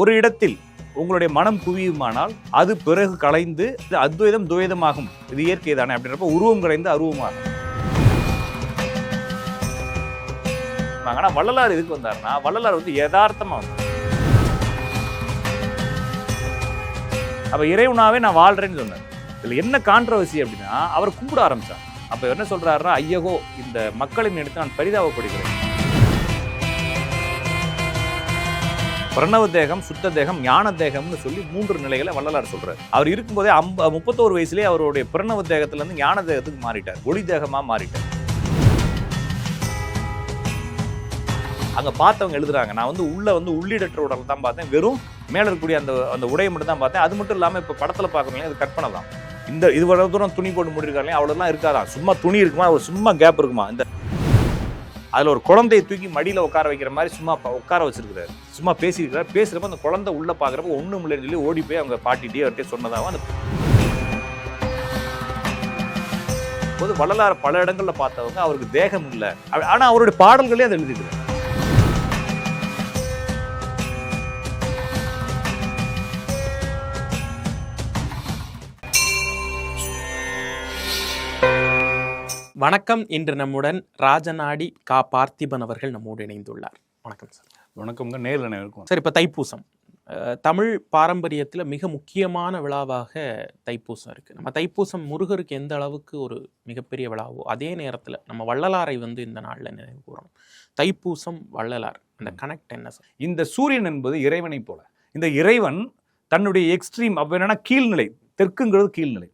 ஒரு இடத்தில் உங்களுடைய மனம் குவியுமானால் அது பிறகு கலைந்து இது அத்வைதம் துவைதமாகும். இது இயற்கை தானே அப்படின்றப்ப உருவம் கலைந்து அருவமாகும். ஆனால் வள்ளலார் எதுக்கு வந்தாருன்னா வள்ளலார் வந்து யதார்த்தமாக வந்தார். அப்போ இறைவனாவே நான் வாழ்கிறேன்னு சொன்னார். இதில் என்ன கான்ட்ரவர்சி அப்படின்னா அவர் கும்பிட ஆரம்பித்தார் அப்போ என்ன சொல்கிறாருன்னா ஐயகோ இந்த மக்களின் எடுத்து நான் பரிதாபப்படுகிறேன். பிரணவ தேகம் சுத்த தேகம் ஞான தேகம்னு சொல்லி மூன்று நிலைகளை வள்ளலார் சொல்றாரு. அவர் இருக்கும்போதே அம்ப முப்பத்தோரு வயசுலேயே அவருடைய பிரணவ தேகத்துலேருந்து ஞான தேகத்துக்கு மாறிட்டார். ஒளி தேகமாக மாறிட்டார். அங்கே பார்த்தவங்க எழுதுறாங்க. நான் வந்து உள்ளே வந்து உள்ளிடற்ற உடல் தான் பார்த்தேன். வெறும் மேலே இருக்கக்கூடிய அந்த அந்த உடையை மட்டும் தான் பார்த்தேன். அது மட்டும் இல்லாமல் இப்போ படத்தில் பாக்குறீங்க அது கற்பனை தான். இந்த இது வர தூரம் துணி போட்டு முடிருக்காங்க அவ்வளோலாம் இருக்காதான் சும்மா துணி இருக்குமா? ஒரு சும்மா கேப் இருக்குமா? இந்த அதில் ஒரு குழந்தையை தூக்கி மடியில் உட்கார வைக்கிற மாதிரி சும்மா உட்கார வச்சிருக்கிறாரு. சும்மா பேசியிருக்கிறார். பேசுகிறப்ப அந்த குழந்தை உள்ளே பார்க்குறப்ப ஒன்றும் இல்லைன்னு சொல்லி ஓடி போய் அவங்க பாட்டிகிட்டே அவர்கிட்ட சொன்னதாகவும் அந்த போது வள்ளலார் பல இடங்களில் பார்த்தவங்க அவருக்கு தேகம் இல்லை. ஆனால் அவருடைய பாடல்களே அதை எழுதிக்கிறார் வணக்கம். இன்று நம்முடன் ராஜநாடி கா. பார்த்திபன் அவர்கள் நம்மோடு இணைந்துள்ளார். வணக்கம் சார். வணக்கம்ங்க. நேரில் இருக்கும் சார் இப்போ தைப்பூசம். தமிழ் பாரம்பரியத்தில் மிக முக்கியமான விழாவாக தைப்பூசம் இருக்குது நம்ம தைப்பூசம் முருகருக்கு எந்த அளவுக்கு ஒரு மிகப்பெரிய விழாவோ அதே நேரத்தில் நம்ம வள்ளலாரை வந்து இந்த நாளில் நினைவு கூறணும். தைப்பூசம் வள்ளலார் அந்த கனெக்ட் என்ன சார்? இந்த சூரியன் என்பது இறைவனை போல. இந்த இறைவன் தன்னுடைய எக்ஸ்ட்ரீம் அப்போ என்னன்னா கீழ்நிலை தெற்குங்கிறது கீழ்நிலை.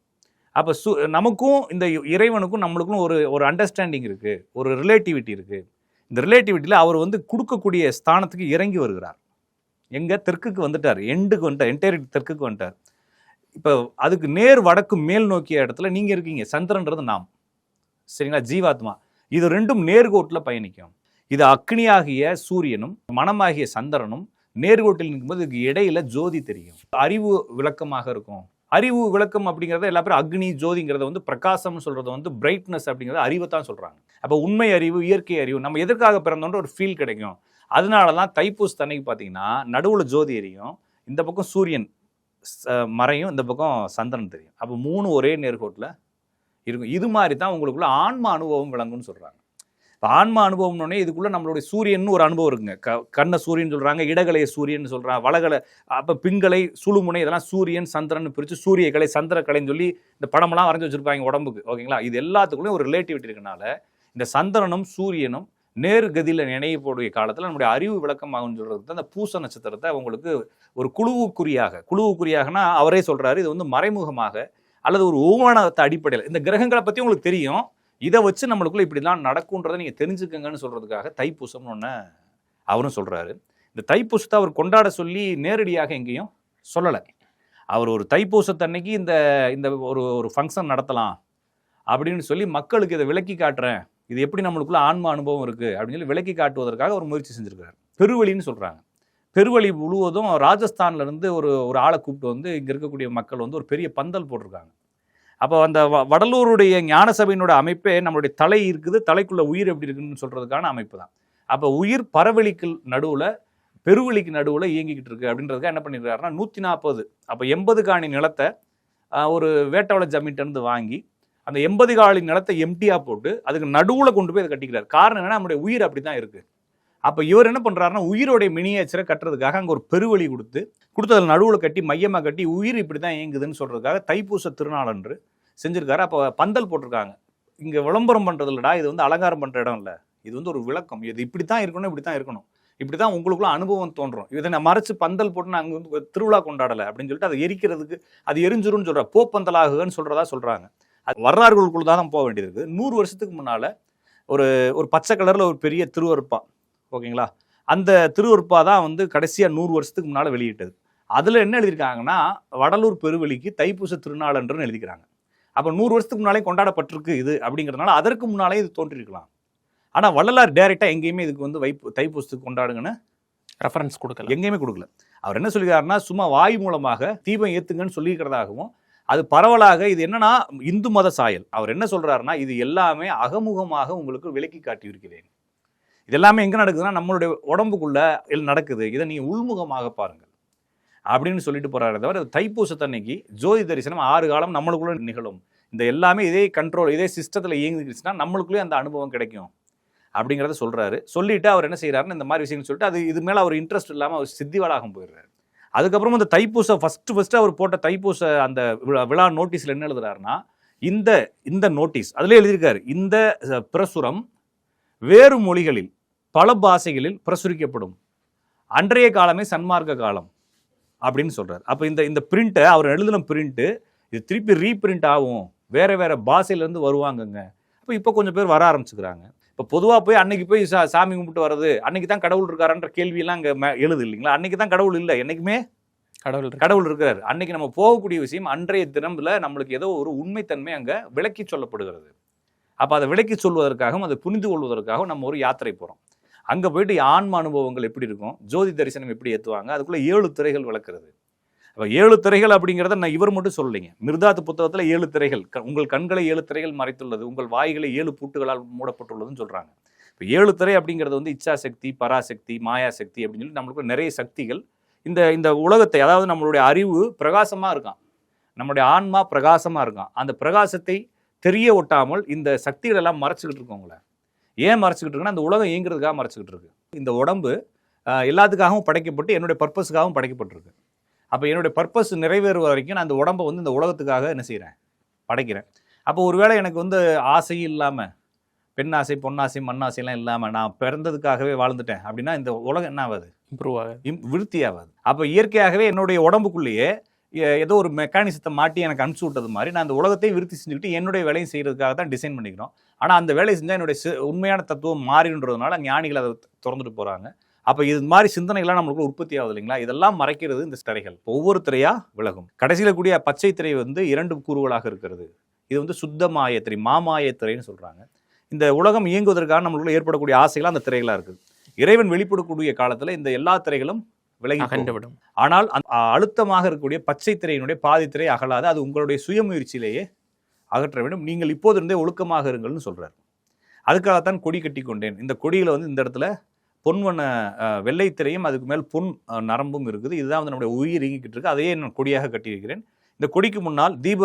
அப்போ சு நமக்கும் இந்த இறைவனுக்கும் நம்மளுக்கும் ஒரு ஒரு அண்டர்ஸ்டாண்டிங் இருக்குது ஒரு ரிலேட்டிவிட்டி இருக்குது இந்த ரிலேட்டிவிட்டியில் அவர் வந்து கொடுக்கக்கூடிய ஸ்தானத்துக்கு இறங்கி வருகிறார். எங்கே? தெற்குக்கு வந்துட்டார். எண்டுக்கு வந்துட்டார். என்டையரிட்டி தெற்குக்கு வந்துட்டார். இப்போ அதுக்கு நேர் வடக்கு மேல் நோக்கிய இடத்துல நீங்கள் இருக்கீங்க. சந்திரன்றது நாம். சரிங்களா? ஜீவாத்மா. இது ரெண்டும் நேர்கோட்டில் பயணிக்கும். இது அக்னியாகிய சூரியனும் மனமாகிய சந்திரனும் நேர்கோட்டில் நிற்கும்போது இதுக்கு இடையில ஜோதி தெரியும். அறிவு விளக்கமாக இருக்கும். அறிவு விளக்கம் அப்படிங்கிறத எல்லா பேரும் அக்னி ஜோதிங்கிறத வந்து பிரகாசம்னு சொல்கிறது வந்து பிரைட்னஸ் அப்படிங்கிறத அறிவை தான் சொல்கிறாங்க அப்போ உண்மை அறிவு இயற்கை அறிவு நம்ம எதற்காக பிறந்தோன்ற ஒரு ஃபீல் கிடைக்கும். அதனால தான் தைப்பூஸ் தன்னைக்கு பார்த்தீங்கன்னா நடுவில் ஜோதி எரியும் இந்த பக்கம் சூரியன் மறையும் இந்த பக்கம் சந்திரன் தெரியும். அப்போ மூணு ஒரே நேர்கோட்டில் இருக்கும். இது மாதிரி தான் உங்களுக்குள்ள ஆன்ம அனுபவம் விளங்கும்னு சொல்கிறாங்க இப்போ ஆன்ம அனுபவம்னே இதுக்குள்ளே நம்மளுடைய சூரியன் ஒரு அனுபவம் இருக்குங்க. க கண்ண சூரியன் சொல்கிறாங்க இடகலைய சூரியன் சொல்கிறான் வளகலை அப்போ பிங்கலை சுழுமுனை இதெல்லாம் சூரியன் சந்திரன் பிரித்து சூரிய கலை சந்திர கலைன்னு சொல்லி இந்த படமெல்லாம் வரைஞ்சி வச்சுருப்பாங்க உடம்புக்கு ஓகேங்களா? இது எல்லாத்துக்குள்ளேயும் ஒரு ரிலேட்டிவிட்டி இருக்கனால இந்த சந்திரனும் சூரியனும் நேர்கதியில் நினையக்கூடிய காலத்தில் நம்முடைய அறிவு விளக்கமாகும்னு சொல்கிறது அந்த பூச நட்சத்திரத்தை அவங்களுக்கு ஒரு குழுவுக்குரியாக குழுவுக்குரியாகனா அவரே சொல்கிறாரு இது வந்து மறைமுகமாக அல்லது ஒரு ஓமானத்தை அடிப்படையில் இந்த கிரகங்களை பற்றி உங்களுக்கு தெரியும். இதை வச்சு நம்மளுக்குள்ள இப்படிலாம் நடக்கும்ன்றதை நீங்கள் தெரிஞ்சுக்கங்கன்னு சொல்றதுக்காக தைப்பூசம்னு ஒன்று அவரும் சொல்றாரு. இந்த தைப்பூசத்தை அவர் கொண்டாட சொல்லி நேரடியாக எங்கேயும் சொல்லலை. அவர் ஒரு தைப்பூசத்தன்னைக்கு இந்த இந்த ஒரு ஒரு ஃபங்க்ஷன் நடத்தலாம் அப்படின்னு சொல்லி மக்களுக்கு இதை விளக்கி காட்டுறேன். இது எப்படி நம்மளுக்குள்ள ஆன்ம அனுபவம் இருக்குது அப்படின்னு சொல்லி விளக்கி காட்டுவதற்காக ஒரு முயற்சி செஞ்சுருக்காரு. பெருவழின்னு சொல்கிறாங்க பெருவழி முழுவதும் ராஜஸ்தான்லேருந்து ஒரு ஒரு ஆளை கூப்பிட்டு வந்து இங்கே இருக்கக்கூடிய மக்கள் வந்து ஒரு பெரிய பந்தல் போட்டிருக்காங்க. அப்போ அந்த வ- வடலூருடைய ஞான சபையினோட அமைப்பே நம்மளுடைய தலை இருக்குது தலைக்குள்ள உயிர் எப்படி இருக்குன்னு சொல்றதுக்கான அமைப்பு தான் அப்போ உயிர் பரவெளிக்கு நடுவில் பெருவெளிக்கு நடுவில் இயங்கிக்கிட்டு இருக்கு அப்படின்றதுக்காக என்ன பண்ணிருக்காருன்னா நூற்றி நாற்பது அப்போ எண்பது காணி நிலத்தை ஒரு வேட்டவள ஜமீன்ட்டு வாங்கி அந்த எண்பது காணி நிலத்தை எம்டியாக போட்டு அதுக்கு நடுவில் கொண்டு போய் அதை கட்டிக்கிறார். காரணம் என்னன்னா நம்முடைய உயிர் அப்படி தான் இருக்குது அப்போ இவர் என்ன பண்ணுறாருன்னா உயிரோடைய மினியேச்சரை கட்டுறதுக்காக அங்கே ஒரு பெருவழி கொடுத்து கொடுத்ததில் நடுவில் கட்டி மையமாக கட்டி உயிர் இப்படி தான் இயங்குதுன்னு சொல்கிறதுக்காக தைப்பூச திருநாளன்று செஞ்சிருக்காரு. அப்போ பந்தல் போட்டிருக்காங்க. இங்கே விளம்பரம் பண்ணுறதில்லடா இல்லடா இது வந்து அலங்காரம் பண்ணுற இடம் இல்லை இது வந்து ஒரு விளக்கம். இது இப்படி தான் இருக்கணும் இப்படி தான் இருக்கணும். இப்படி தான் உங்களுக்குள்ள அனுபவம் தோன்றும். இதை நான் மறைச்சு பந்தல் போட்டு நாங்கள் வந்து திருவிழா கொண்டாடலை அப்படின்னு சொல்லிட்டு அதை எரிக்கிறதுக்கு அது எரிஞ்சிரும்னு சொல்கிற போப்பந்தலாகுன்னு சொல்கிறதா சொல்கிறாங்க அது வரலாறுகளுக்குள்ள தான் போக வேண்டியது இருக்குது நூறு வருஷத்துக்கு முன்னால் ஒரு ஒரு பச்சை கலரில் ஒரு பெரிய திருவருப்பா. ஓகேங்களா? அந்த திருவருப்பா தான் வந்து கடைசியா நூறு வருஷத்துக்கு முன்னால வெளியிட்டது. அதுல என்ன எழுதியிருக்காங்கன்னா வடலூர் பெருவெளிக்கு தைப்பூச திருநாளன்றுன்னு எழுதிக்கிறாங்க அப்போ நூறு வருஷத்துக்கு முன்னாலே கொண்டாடப்பட்டிருக்கு இது அப்படிங்கிறதுனால அதற்கு முன்னாலே இது தோன்றியிருக்கலாம். ஆனா வள்ளலார் டைரக்டா எங்கேயுமே இதுக்கு வந்து வைப்பு தைப்பூசத்துக்கு கொண்டாடுங்கன்னு ரெஃபரன்ஸ் கொடுக்கல. எங்கேயுமே கொடுக்கல. அவர் என்ன சொல்லியிருக்காருன்னா சும்மா வாய் மூலமாக தீபம் ஏத்துங்கன்னு சொல்லியிருக்கிறதாகவும் அது பரவலாக இது என்னன்னா இந்து மத சாயல். அவர் என்ன சொல்றாருன்னா இது எல்லாமே அகமுகமாக உங்களுக்கு விளக்கி காட்டியிருக்கிறேன். இது எல்லாமே எங்கே நடக்குதுன்னா நம்மளுடைய உடம்புக்குள்ள நடக்குது. இதை நீங்கள் உள்முகமாக பாருங்கள். அப்படின்னு சொல்லிட்டு போகிறாரு தவிர தைப்பூசத்தன்னைக்கு ஜோதி தரிசனம் ஆறு காலம் நம்மளுக்குள்ளே நிகழும். இந்த எல்லாமே இதே கண்ட்ரோல் இதே சிஸ்டத்தில் இயங்கிடுச்சுன்னா நம்மளுக்குள்ளேயே அந்த அனுபவம் கிடைக்கும். அப்படிங்கிறத சொல்கிறாரு சொல்லிவிட்டு அவர் என்ன செய்கிறாருன்னு இந்த மாதிரி விஷயங்கள் சொல்லிட்டு அது இது மேலே அவர் இன்ட்ரெஸ்ட் இல்லாமல் அவர் சித்திவாளாகம் போயிடுறாரு. அதுக்கப்புறம் இந்த தைப்பூச ஃபஸ்ட்டு ஃபஸ்ட்டு அவர் போட்ட தைப்பூச அந்த விழா- விழா நோட்டீஸில் என்ன எழுதுறாருன்னா இந்த இந்த நோட்டீஸ் அதிலே எழுதியிருக்காரு இந்த பிரசுரம் வேறு மொழிகளில் பல பாஷைகளில் பிரசுரிக்கப்படும். அன்றைய காலமே சன்மார்க்க காலம் அப்படின்னு சொல்றாரு. அப்போ இந்த இந்த பிரிண்ட்டை அவர் எழுதின பிரிண்ட்டு இது திருப்பி ரீபிரிண்ட் ஆகும். வேற வேற பாஷையிலேருந்து வருவாங்கங்க. அப்போ இப்போ கொஞ்சம் பேர் வர ஆரம்பிச்சுக்கிறாங்க. இப்போ பொதுவாக போய் அன்னைக்கு போய் சா சாமி கும்பிட்டு வர்றது அன்னைக்கு தான் கடவுள் இருக்காருன்ற கேள்வியெல்லாம் அங்கே எழுது இல்லைங்களா? அன்னைக்கு தான் கடவுள் இல்லை என்னைக்குமே கடவுள். கடவுள் இருக்கிறார். அன்னைக்கு நம்ம போகக்கூடிய விஷயம் அன்றைய தினம்ல நம்மளுக்கு ஏதோ ஒரு உண்மைத்தன்மை அங்க விளக்கி சொல்லப்படுகிறது. அப்ப அதை விளக்கி சொல்வதற்காகவும் அதை புரிந்து கொள்வதற்காகவும் நம்ம ஒரு யாத்திரை போறோம். அங்கே போயிட்டு ஆன்ம அனுபவங்கள் எப்படி இருக்கும்? ஜோதி தரிசனம் எப்படி ஏற்றுவாங்க அதுக்குள்ளே ஏழு திரைகள் வளர்க்குறது. அப்போ ஏழு திரைகள் அப்படிங்கிறத நான் இவர் மட்டும் சொல்லலைங்க. மிருதாத் புத்தகத்தில் ஏழு திரைகள் க- உங்கள் கண்களை ஏழு திரைகள் மறைத்துள்ளது உங்கள் வாய்களை ஏழு பூட்டுகளால் மூடப்பட்டுள்ளதுன்னு சொல்கிறாங்க இப்போ ஏழு திரை அப்படிங்கிறது வந்து இச்சாசக்தி பராசக்தி மாயாசக்தி அப்படின்னு சொல்லி நம்மளுக்கு நிறைய சக்திகள் இந்த இந்த உலகத்தை அதாவது நம்மளுடைய அறிவு பிரகாசமாக இருக்கான். நம்மளுடைய ஆன்மா பிரகாசமாக இருக்கான். அந்த பிரகாசத்தை தெரிய ஒட்டாமல் இந்த சக்திகள் எல்லாம் மறைச்சிக்கிட்டு இருக்கு ஏன் மறைச்சிக்கிட்டு இருக்குன்னா அந்த உலகம் இயங்குறதுக்காக மறைச்சிக்கிட்டு இருக்கு. இந்த உடம்பு எல்லாத்துக்காகவும் படைக்கப்பட்டு என்னுடைய பர்பஸுக்காகவும் படைக்கப்பட்டிருக்கு. அப்போ என்னுடைய பர்பஸ் நிறைவேறுவ வரைக்கும் நான் அந்த உடம்பை வந்து இந்த உலகத்துக்காக என்ன செய்கிறேன் படைக்கிறேன். அப்போ ஒருவேளை எனக்கு வந்து ஆசை இல்லாமல் பெண் ஆசை பொன்னாசை மண்ணாசைலாம் இல்லாமல் நான் பிறந்ததுக்காகவே வாழ்ந்துட்டேன் அப்படின்னா இந்த உலகம் என்ன ஆகாது இம்ப்ரூவ் ஆகுது. விருத்தி ஆகாது அப்போ இயற்கையாகவே என்னுடைய உடம்புக்குள்ளேயே ஏதோ ஒரு மெக்கானிசத்தை மாட்டி எனக்கு அனுப்பிச்சு விட்டது மாதிரி நான் அந்த உலகத்தையும் விருத்தி செஞ்சுக்கிட்டு என்னுடைய வேலையும் செய்கிறதுக்காக தான் டிசைன் பண்ணிக்கிறோம். ஆனால் அந்த வேலையை செஞ்சால் என்னுடைய உண்மையான தத்துவம் மாறின்றதுனால ஞானிகள் அதை திறந்துட்டு போகிறாங்க அப்போ இது மாதிரி சிந்தனைகள்லாம் நம்மளுக்கு உற்பத்தி ஆகுது இல்லைங்களா? இதெல்லாம் மறைக்கிறது இந்த திரைகள் ஒவ்வொரு திரையாக விலகும். கடைசியில் கூடிய பச்சை திரை வந்து இரண்டு கூறுகளாக இருக்கிறது. இது வந்து சுத்த மாயத்திரை மாமாய திரைன்னு சொல்கிறாங்க இந்த உலகம் இயங்குவதற்காக நம்மளுக்குள்ள ஏற்படக்கூடிய ஆசைகள் அந்த திரைகளாக இருக்குது. இறைவன் வெளிப்படக்கூடிய காலத்தில் இந்த எல்லா திரைகளும் விலகி போகும். அகண்டு விடும் ஆனால் அழுத்தமாக இருக்கக்கூடிய பச்சை திரையினுடைய பாதி திரை அகலாது அது உங்களுடைய சுயமுயற்சியிலேயே அகற்ற வேண்டும். நீங்கள் இப்போது இருந்தே ஒழுக்கமாக இருங்கள்னு சொல்றார். அதுக்காகத்தான் கொடி கட்டி கொண்டேன். இந்த கொடியில வந்து இந்த இடத்துல பொன்வண்ண அஹ், வெள்ளை திரையும் அதுக்கு மேல் பொன் நரம்பும் இருக்குது. இதுதான் வந்து நம்முடைய உயிர் இயங்கிக்கிட்டு இருக்கு. அதையே நான் கொடியாக கட்டியிருக்கிறேன். இந்த கொடிக்கு முன்னால் தீப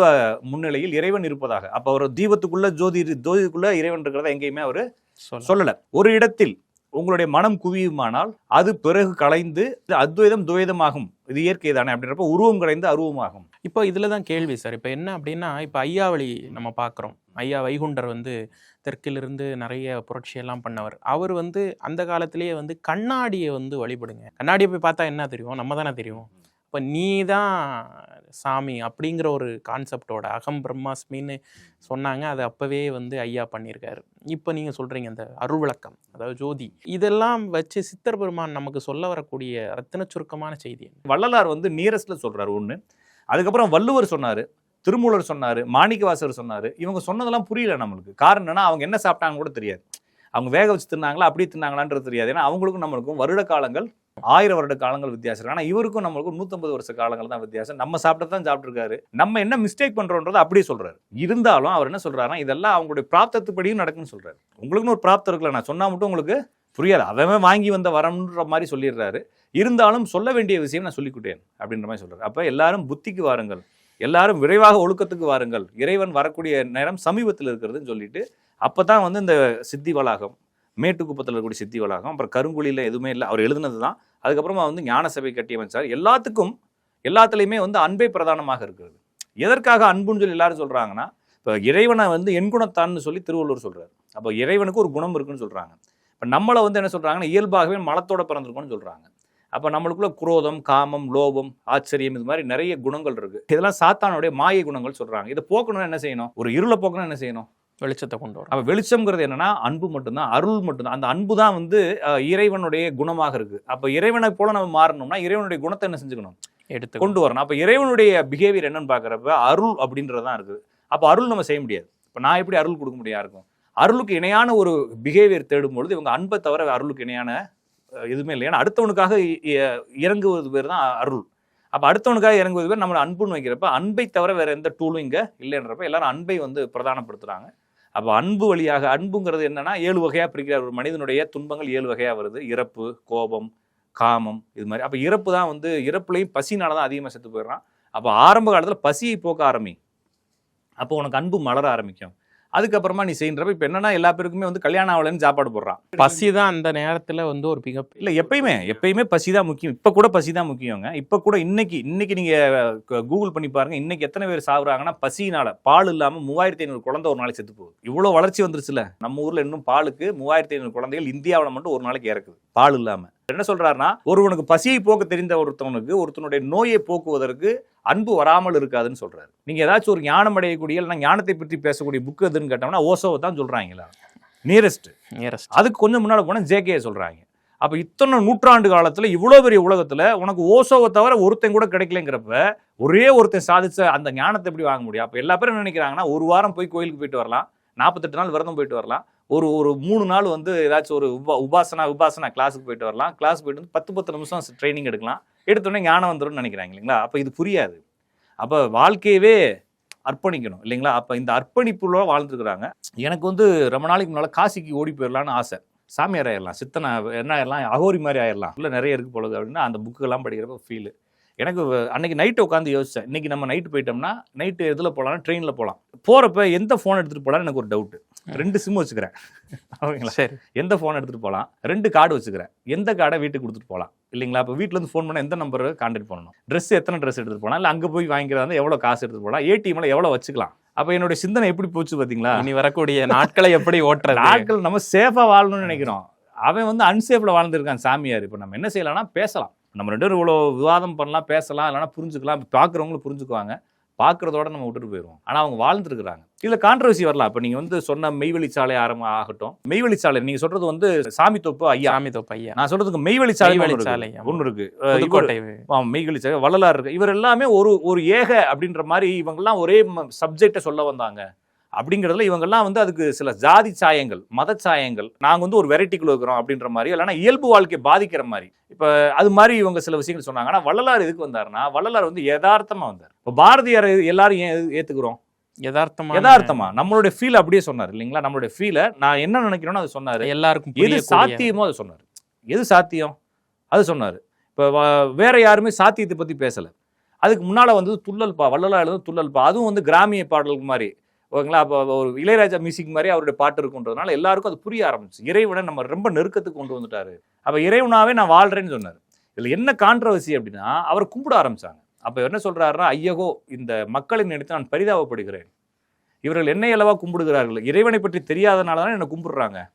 முன்னிலையில் இறைவன் இருப்பதாக. அப்போ அவர் தீபத்துக்குள்ள ஜோதி ஜோதிக்குள்ள இறைவன் இருக்கிறத எங்கேயுமே அவர் சொல்ல சொல்லல. ஒரு இடத்தில் உங்களுடைய மனம் குவியுமானால் அது பிறகு கலைந்து அத்வைதம் துவைதமாகும். இது இயற்கை தானே அப்படின்றப்ப உருவம் கலைந்து அருவமாகும். இப்போ இதில் தான் கேள்வி சார். இப்போ என்ன அப்படின்னா இப்போ ஐயாவளி நம்ம பார்க்குறோம். ஐயா வைகுண்டர் வந்து தெற்கிலிருந்து நிறைய புரட்சியெல்லாம் பண்ணவர். அவர் வந்து அந்த காலத்திலேயே வந்து கண்ணாடியை வந்து வழிபடுங்க. கண்ணாடியை போய் பார்த்தா என்ன தெரியும்? நம்ம தானே தெரியும். இப்போ நீ தான் சாமி அப்படிங்கிற ஒரு கான்செப்டோட அகம் பிரம்மாஸ்மின்னு சொன்னாங்க. அது அப்போவே வந்து ஐயா பண்ணியிருக்காரு. இப்போ நீங்கள் சொல்கிறீங்க அந்த அருள் விளக்கம் அதாவது ஜோதி இதெல்லாம் வச்சு சித்தர் பெருமான் நமக்கு சொல்ல வரக்கூடிய ரத்தின சுருக்கமான செய்தி வள்ளலார் வந்து நியரஸ்டில் சொல்கிறார் ஒன்று அதுக்கப்புறம் வள்ளுவர் சொன்னார் திருமூலர் சொன்னார் மாணிக்கவாசர் சொன்னார். இவங்க சொன்னதெல்லாம் புரியல நம்மளுக்கு. காரணம் என்னன்னா அவங்க என்ன சாப்பிட்டாங்க கூட தெரியாது. அவங்க வேக வச்சு தின்னாங்களா அப்படி தின்னாங்களான்றது தெரியாது. ஏன்னா அவங்களுக்கும் நம்மளுக்கும் வருட காலங்கள் ஆயிரம் வருட காலங்கள் வித்தியாசம் இருக்கு. இவருக்கும் நம்மளுக்கும் நூற்றம்பது வருஷ காலங்கள் தான் வித்தியாசம். நம்ம சாப்பிட்டு தான் சாப்பிட்டுருக்காரு. நம்ம என்ன மிஸ்டேக் பண்ணுறோன்றதை அப்படியே சொல்கிறாரு இருந்தாலும் அவர் என்ன சொல்கிறாருன்னா இதெல்லாம் அவங்களுடைய பிராப்தத்துப்படியும் நடக்குன்னு சொல்கிறாரு உங்களுக்குன்னு ஒரு பிராப்தம் இருக்குல்ல நான் சொன்னால் மட்டும் உங்களுக்கு புரியாது அவன் வாங்கி வந்த வரம்ன்ற மாதிரி சொல்லிடுறாரு. இருந்தாலும் சொல்ல வேண்டிய விஷயம் நான் சொல்லிக்கிட்டேன் அப்படின்ற மாதிரி சொல்கிறார் அப்போ எல்லாரும் புத்திக்கு வாருங்கள். எல்லாரும் விரைவாக ஒழுக்கத்துக்கு வாருங்கள். இறைவன் வரக்கூடிய நேரம் சமீபத்தில் இருக்கிறதுன்னு சொல்லிட்டு அப்போ தான் வந்து இந்த சித்தி வளாகம் மேட்டுக்குப்பத்தில் இருக்கக்கூடிய சித்தி வளாகம் அப்புறம் கருங்குழியில் எதுவுமே இல்லை. அவர் எழுதுனது தான் அதுக்கப்புறமா வந்து ஞான சபை கட்டி அமைச்சார். எல்லாத்துக்கும் எல்லாத்துலேயுமே வந்து அன்பே பிரதானமாக இருக்கிறது. எதற்காக அன்புன்னு சொல்லி எல்லாரும் சொல்கிறாங்கன்னா இப்போ இறைவனை வந்து எண்குணத்தான்னு சொல்லி திருவள்ளுவர் சொல்கிறார் அப்போ இறைவனுக்கு ஒரு குணம் இருக்குன்னு சொல்கிறாங்க இப்போ நம்மளை வந்து என்ன சொல்கிறாங்கன்னா இயல்பாகவே மலத்தோட பிறந்திருக்கோம்னு சொல்கிறாங்க அப்போ நம்மளுக்குள்ள குரோதம் காமம் லோபம் ஆச்சரியம் இது மாதிரி நிறைய குணங்கள் இருக்குது இதெல்லாம் சாத்தானுடைய மாய குணங்கள் சொல்கிறாங்க இதை போக்கணும்னா என்ன செய்யணும்? ஒரு இருளை போக்கணும் என்ன செய்யணும்? வெளிச்சத்தை கொண்டு வரும். அப்ப வெளிச்சம்ங்கிறது என்னன்னா அன்பு மட்டும்தான் அருள் மட்டும்தான். அந்த அன்பு தான் வந்து இறைவனுடைய குணமாக இருக்கு. அப்ப இறைவனை போல நம்ம மாறணும்னா இறைவனுடைய குணத்தை என்ன செஞ்சுக்கணும்? எடுத்து கொண்டு வரணும். அப்ப இறைவனுடைய பிஹேவியர் என்னன்னு பாக்குறப்ப அருள் அப்படின்றது தான் இருக்குது. அப்ப அருள் நம்ம செய்ய முடியாது. இப்ப நான் எப்படி அருள் கொடுக்க முடியா இருக்கும் அருளுக்கு இணையான ஒரு பிஹேவியர் தேடும் பொழுது இவங்க அன்பை தவிர அருளுக்கு இணையான எதுவுமே இல்லை. ஏன்னா அடுத்தவனுக்காக இறங்குவது பேர் தான் அருள். அப்ப அடுத்தவனுக்காக இறங்குவது பேர் நம்மளை அன்புன்னு வைக்கிறப்ப அன்பை தவிர வேற எந்த டூலும் இங்க இல்லைன்றப்ப எல்லாரும் அன்பை வந்து பிரதானப்படுத்துறாங்க. அப்போ அன்பு வழியாக அன்புங்கிறது என்னன்னா ஏழு வகையாக பிரிக்கிறார் ஒரு மனிதனுடைய துன்பங்கள் ஏழு வகையாக வருது. இறப்பு கோபம் காமம் இது மாதிரி. அப்போ இறப்பு தான் வந்து இறப்புலையும் பசினால தான் அதிகமாக செத்து போயிடுறான். அப்போ ஆரம்ப காலத்தில் பசியை போக்க ஆரம்பி அப்போ உனக்கு அன்பு மலர ஆரம்பிக்கும். அதுக்கப்புறமா நீ செய்யறப்ப இப்போ என்னன்னா எல்லா பேருக்குமே வந்து கல்யாணம் ஆகலைன்னு சாப்பாடு போடுறான். பசி தான் அந்த நேரத்துல வந்து ஒரு மிக இல்லை எப்பயுமே எப்பயுமே பசி தான் முக்கியம். இப்போ கூட பசி தான் முக்கியங்க. இப்போ கூட இன்னைக்கு இன்னைக்கு நீங்கள் கூகுள் பண்ணி பாருங்க. இன்னைக்கு எத்தனை பேர் சாகுறாங்கன்னா பசியினால பால் இல்லாமல் மூவாயிரத்தி ஐநூறு குழந்தை ஒரு நாளைக்கு செத்து போகுது. இவ்வளோ வளர்ச்சி வந்துருச்சுல. நம்ம ஊரில் இன்னும் பாலுக்கு மூவாயிரத்தி ஐநூறு குழந்தைகள் இந்தியாவில் மட்டும் ஒரு நாளைக்கு இறக்குது. பால் இல்லாமல் என்ன சொல்றாருன்னா ஒருவனுக்கு பசியை போக்க தெரிந்த ஒருத்தவனுக்கு ஒருத்தனுடைய நோயை போக்குவதற்கு அன்பு வராமல் இருக்காதுன்னு சொல்றாரு. நீங்க ஏதாச்சும் ஒரு ஞானம் அடையக்கூடிய இல்லைன்னா ஞானத்தை பற்றி பேசக்கூடிய புக் எதுன்னு கேட்டோம்னா ஓசோவை தான் சொல்றாங்களா? நியரஸ்ட் நியரஸ்ட் அதுக்கு கொஞ்சம் முன்னாடி போனால் ஜேகே சொல்கிறாங்க அப்போ இத்தனை நூற்றாண்டு காலத்தில் இவ்வளோ பெரிய உலகத்தில் உனக்கு ஓசோவை தவிர ஒருத்தன் கூட கிடைக்கலங்கிறப்ப ஒரே ஒருத்தன் சாதிச்ச அந்த ஞானத்தை எப்படி வாங்க முடியும்? அப்போ எல்லா பேரும் நினைக்கிறாங்கன்னா ஒரு வாரம் போய் கோயிலுக்கு போயிட்டு வரலாம். நாற்பத்தெட்டு நாள் விரதம் போயிட்டு வரலாம். ஒரு ஒரு மூணு நாள் வந்து ஏதாச்சும் ஒரு உபா உபாசனா உபாசனா கிளாஸுக்கு போயிட்டு வரலாம். கிளாஸ் போயிட்டு வந்து பத்து பத்து நிமிஷம் ட்ரைனிங் எடுக்கலாம். எடுத்தோடனே ஞானம் வந்துடும் நினைக்கிறாங்க இல்லைங்களா? அப்போ இது புரியாது. அப்போ வாழ்க்கையவே அர்ப்பணிக்கணும் இல்லைங்களா? அப்போ இந்த அர்ப்பணிப்புள்ள வாழ்ந்துருக்குறாங்க. எனக்கு வந்து ரொம்ப நாளைக்கு முன்னால் காசிக்கு ஓடி போயிடலான்னு ஆசை. சாமியார் ஆயிடலாம் சித்தனை என்ன ஆயிடலாம் அகோரி மாதிரி ஆயிடலாம் இல்லை நிறைய இருக்கு பொழுது அப்படின்னா அந்த புக்கெல்லாம் படிக்கிறப்ப ஃபீல் எனக்கு அன்னைக்கு நைட்டு உட்காந்து யோசிச்சேன். இன்னைக்கு நம்ம நைட்டு போயிட்டோம்னா நைட்டு எதில் போகலாம் ட்ரெயினில் போகலாம் போகிறப்ப எந்த ஃபோன் எடுத்துகிட்டு போகலான்னு எனக்கு ஒரு டவுட்டு ரெண்டு சிம் வச்சுக்கிறேன். ஓகேங்களா? சரி. எந்த ஃபோன் எடுத்துகிட்டு போகலாம் ரெண்டு கார்டு வச்சுக்கிறேன். எந்த கார்டை வீட்டுக்கு கொடுத்துட்டு போகலாம் இல்லைங்களா? இப்போ வீட்டிலேருந்து ஃபோன் பண்ண எந்த நம்பர் கான்டாக்ட் பண்ணணும்? ட்ரெஸ் எத்தனை ட்ரெஸ் எடுத்துகிட்டு போகலாம் இல்லை அங்கே போய் வாங்கிக்கிறதா இருந்தால் எவ்வளோ காசு எடுத்துகிட்டு போகலாம் ஏடிஎம்ல எவ்வளோ வச்சுக்கலாம்? அப்போ என்னுடைய சிந்தனை எப்படி போச்சு பார்த்தீங்களா இனி வரக்கூடிய நாட்களை எப்படி ஓட்டுறது? நாட்கள் நம்ம சேஃபாக வாழணும்னு நினைக்கிறோம். அவன் வந்து அன்சேஃபில் வாழ்ந்துருக்கான் சாமியார். இப்போ நம்ம என்ன செய்யலாம்னா பேசலாம். நம்ம ரெண்டு பேரும் இவ்வளோ விவாதம் பண்ணலாம் பேசலாம் இல்லைனா புரிஞ்சுக்கலாம் பார்க்குறவங்களும் புரிஞ்சுக்குவாங்க. பார்க்குறதோட நம்ம விட்டுட்டு போயிடுவோம் ஆனால் அவங்க வாழ்ந்துருக்குறாங்க. இதில் கான்ட்ரவர்சி வரலாம். இப்போ நீங்கள் வந்து சொன்ன மெய்வெளிச்சாலை ஆரம்ப ஆகட்டும். மெய்வெளிச்சாலை நீங்கள் சொல்கிறது வந்து சாமி தோப்பு ஐயா. சாமி தோப்பையா நான் சொல்றதுக்கு மெய்வெளிச்சாலை ஆமா. ஒன்று இருக்கு. அஹ் இவர் புதுக்கோட்டை ஆமா, மெய்வெளிச்சாலை வள்ளலார் இருக்கு. இவர் எல்லாமே ஒரு ஒரு ஏக அப்படின்ற மாதிரி இவங்கெல்லாம் ஒரே சப்ஜெக்டை சொல்ல வந்தாங்க. அப்படிங்கிறதுல இவங்கெல்லாம் வந்து அதுக்கு சில ஜாதி சாயங்கள் மத சாயங்கள் நாங்கள் வந்து ஒரு வெரைட்டிக்குள்ள இருக்கிறோம் அப்படின்ற மாதிரி இல்லைன்னா இயல்பு வாழ்க்கையை பாதிக்கிற மாதிரி. இப்போ அது மாதிரி இவங்க சில விஷயங்கள் சொன்னாங்க. ஆனால் வள்ளலார் எதுக்கு வந்தாருன்னா வள்ளலார் வந்து யதார்த்தமா வந்தார். இப்போ பாரதியார் எல்லாரும் ஏன் ஏற்றுக்கிறோம் யதார்த்தமா? யதார்த்தமா. நம்மளுடைய ஃபீல் அப்படியே சொன்னார் இல்லைங்களா? நம்மளுடைய ஃபீலை நான் என்ன நினைக்கிறேனோ அதை சொன்னாரு. எல்லாருக்கும் எது சாத்தியமோ அதை சொன்னார். எது சாத்தியம்? அது சொன்னார். இப்போ வேற யாருமே சாத்தியத்தை பற்றி பேசலை. அதுக்கு முன்னால் வந்து துள்ளல்பா வள்ளலா எழுதும் துள்ளல்பா. அதுவும் வந்து கிராமிய பாடலுக்கு மாதிரி. ஓகேங்களா? அப்போ ஒரு இளையராஜா மியூசிக் மாதிரி அவருடைய பாட்டு இருக்குன்றதுனால எல்லாருக்கும் அது புரிய ஆரம்பிச்சு. இறைவனை நம்ம ரொம்ப நெருக்கத்துக்கு கொண்டு வந்துட்டாரு. அப்போ இறைவனாவே நான் வாழ்கிறேன்னு சொன்னார். இதில் என்ன கான்ட்ரவர்சி அப்படின்னா அவர் கும்பிட ஆரம்பிச்சாங்க. அப்போ என்ன சொல்கிறாருன்னா ஐயகோ இந்த மக்களின் எடுத்து நான் பரிதாபப்படுகிறேன். இவர்கள் என்னை அளவா கும்பிடுகிறார்கள்? இறைவனை பற்றி தெரியாதனால தான் என்னை கும்பிடுறாங்க.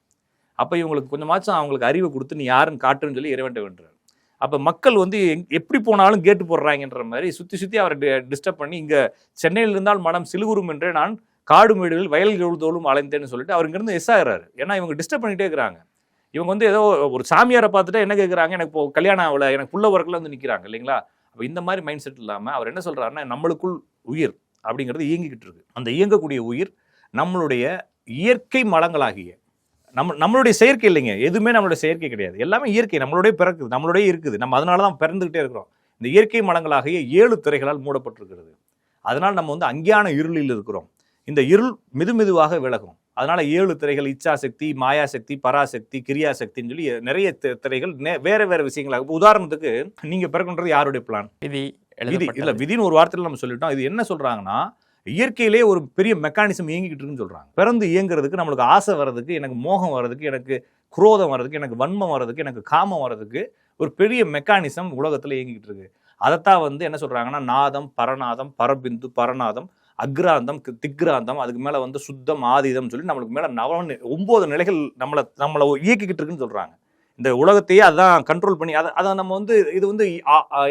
அப்போ இவங்களுக்கு கொஞ்சமாச்சும் அவங்களுக்கு அறிவை கொடுத்து நீ யாருன்னு காட்டுன்னு சொல்லி இறைவன்ட்ட வேண்டுறாரு. அப்போ மக்கள் வந்து எங்- எப்படி போனாலும் கேட்டு போடுறாங்கன்ற மாதிரி சுற்றி சுற்றி அவரை டிஸ்டர்ப் பண்ணி இங்கே சென்னையில் இருந்தால் மனம் சிலுகுறும் என்றே நான் காடு மேடுகள் வயல்கள் தோளும் அலைந்தேன்னு சொல்லிட்டு அவர் இங்கேருந்து எஸ் ஆகிறாரு. ஏன்னா இவங்க டிஸ்டர்ப் பண்ணிகிட்டே இருக்கிறாங்க. இவங்க வந்து ஏதோ ஒரு சாமியாரை பார்த்துட்டு என்ன கேட்குறாங்க எனக்கு இப்போ கல்யாணம் ஆகலை எனக்கு புள்ள ஒர்க்கில் வந்து நிற்கிறாங்க இல்லைங்களா? அப்போ இந்த மாதிரி மைண்ட் செட் இல்லாமல் அவர் என்ன சொல்கிறாருன்னா நம்மளுக்குள் உயிர் அப்படிங்கிறது இயங்கிக்கிட்டு இருக்கு. அந்த இயங்கக்கூடிய உயிர் நம்மளுடைய இயற்கை மலங்களாகிய நம்ம நம்மளுடைய செயற்கை இல்லைங்க. எதுவுமே நம்மளுடைய செயற்கை கிடையாது. எல்லாமே இயற்கை நம்மளுடைய பிறக்குது நம்மளுடைய இருக்குது. நம்ம அதனால தான் பிறந்துக்கிட்டே இருக்கிறோம். இந்த இயற்கை மலங்களாகிய ஏழு திரைகளால் மூடப்பட்டிருக்கிறது. அதனால் நம்ம வந்து அங்கேயான இருளில் இருக்கிறோம். இந்த இருள் மெதுமெதுவாக விலகும். அதனால ஏழு திரைகள் இச்சாசக்தி மாயாசக்தி பராசக்தி கிரியாசக்தின்னு சொல்லி நிறைய திரைகள் வேற வேற விஷயங்களாக. உதாரணத்துக்கு நீங்க பிறக்குன்றது யாருடைய பிளான் விதி விதி. இல்ல. விதின்னு ஒரு வார்த்தையில நம்ம சொல்லிட்டோம். இது என்ன சொல்றாங்கன்னா இயற்கையிலே ஒரு பெரிய மெக்கானிசம் இயங்கிக்கிட்டு இருக்குன்னு சொல்றாங்க. பிறந்து இயங்குறதுக்கு நம்மளுக்கு ஆசை வர்றதுக்கு எனக்கு மோகம் வர்றதுக்கு எனக்கு குரோதம் வர்றதுக்கு எனக்கு வன்மம் வர்றதுக்கு எனக்கு காமம் வர்றதுக்கு ஒரு பெரிய மெக்கானிசம் உலகத்துல இயங்கிக்கிட்டு இருக்கு. அதைத்தான் வந்து என்ன சொல்றாங்கன்னா நாதம் பரநாதம் பரபிந்து பரநாதம் அக்ராந்தம் திக்ராந்தம் அதுக்கு மேலே வந்து சுத்தம் ஆதிதம் சொல்லி நம்மளுக்கு மேலே நவ ஒம்பது நிலைகள் நம்மளை நம்மளை இயக்கிக்கிட்டு இருக்குன்னு சொல்கிறாங்க இந்த உலகத்தையே அதான் கண்ட்ரோல் பண்ணி அதை அதை நம்ம வந்து இது வந்து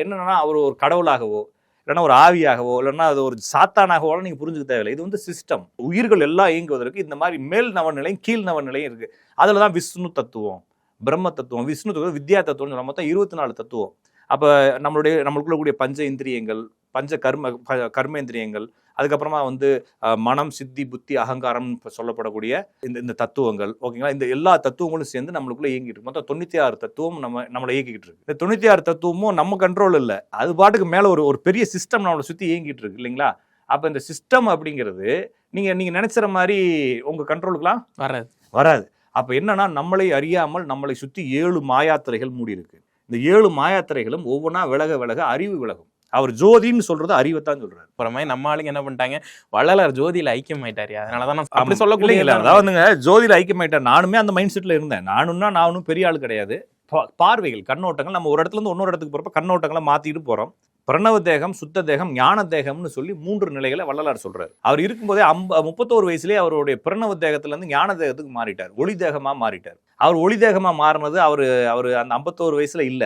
என்னென்னா அவர் ஒரு கடவுளாகவோ இல்லைன்னா ஒரு ஆவியாகவோ இல்லைன்னா அது ஒரு சாத்தானாகவோ நீங்கள் புரிஞ்சுக்க தேவையில்லை. இது வந்து சிஸ்டம் உயிர்கள் எல்லாம் இயங்குவதற்கு இந்த மாதிரி மேல் நவநிலையும் கீழ் நவநிலையும் இருக்குது அதில் தான் விஷ்ணு தத்துவம் பிரம்ம தத்துவம் விஷ்ணு தத்துவம் வித்யா தத்துவம்னு சொல்ல மொத்தம் இருபத்தி நாலு தத்துவம். அப்போ நம்மளுடைய நம்மளுக்குள்ள கூடிய பஞ்ச இந்திரியங்கள் பஞ்ச கர்ம கர்மேந்திரியங்கள் அதுக்கப்புறமா வந்து மனம் சித்தி புத்தி அகங்காரம் சொல்லப்படக்கூடிய இந்த இந்த தத்துவங்கள் ஓகேங்களா? இந்த எல்லா தத்துவங்களும் சேர்ந்து நம்மளுக்குள்ள இயங்கிட்டு இருக்கு. மொத்தம் தொண்ணூத்தி ஆறு தத்துவம் நம்ம நம்மளை இயக்கிட்டு இருக்கு. இந்த தொண்ணூத்தி ஆறு தத்துவமும் நம்ம கண்ட்ரோல் இல்லை. அது பாட்டுக்கு மேல ஒரு ஒரு பெரிய சிஸ்டம் நம்மளை சுத்தி இயங்கிட்டு இருக்கு இல்லைங்களா? அப்ப இந்த சிஸ்டம் அப்படிங்கிறது நீங்க நீங்க நினைச்சிற மாதிரி உங்க கண்ட்ரோலுக்குலாம் வராது. வராது. அப்ப என்னன்னா நம்மளை அறியாமல் நம்மளை சுத்தி ஏழு மாயாத்திரைகள் மூடி இருக்கு இந்த ஏழு மாயாத்திரைகளும் ஒவ்வொன்றா விலக விலக அறிவு விலகும். அவர் ஜோதின்னு சொல்றது அறிவைத்தான் சொல்றாரு. அப்புறமே நம்ம ஆளுங்க என்ன பண்ணிட்டாங்க? வள்ளலார் ஜோதியில ஐக்கியம் ஆயிட்டாரு அதனாலதான் நான் அப்படி சொல்லக்கூடிய அதாவதுங்க ஜோதியில் ஐக்கியமாயிட்டார். நானுமே அந்த மைண்ட் செட்ல இருந்தேன். நானும்னா நானும் பெரிய ஆள் கிடையாது. பார்வைகள் கண்ணோட்டங்கள். நம்ம ஒரு இடத்துல இருந்து இன்னொரு இடத்துக்கு போறப்ப கண்ணோட்டங்களை மாத்திட்டு போறோம். பிரணவ தேகம் சுத்த தேகம் ஞான தேகம்னு சொல்லி மூன்று நிலைகளை வள்ளலார் சொல்றாரு. அவர் இருக்கும்போதே அம்ப முப்பத்தோரு வயசுலயே அவருடைய பிரணவ தேகத்துல இருந்து ஞான தேகத்துக்கு மாறிட்டார். ஒளி தேகமா மாறிட்டார். அவர் ஒளி தேகமா மாறினது அவர் அவர் அந்த ஐம்பத்தோரு வயசுல இல்ல.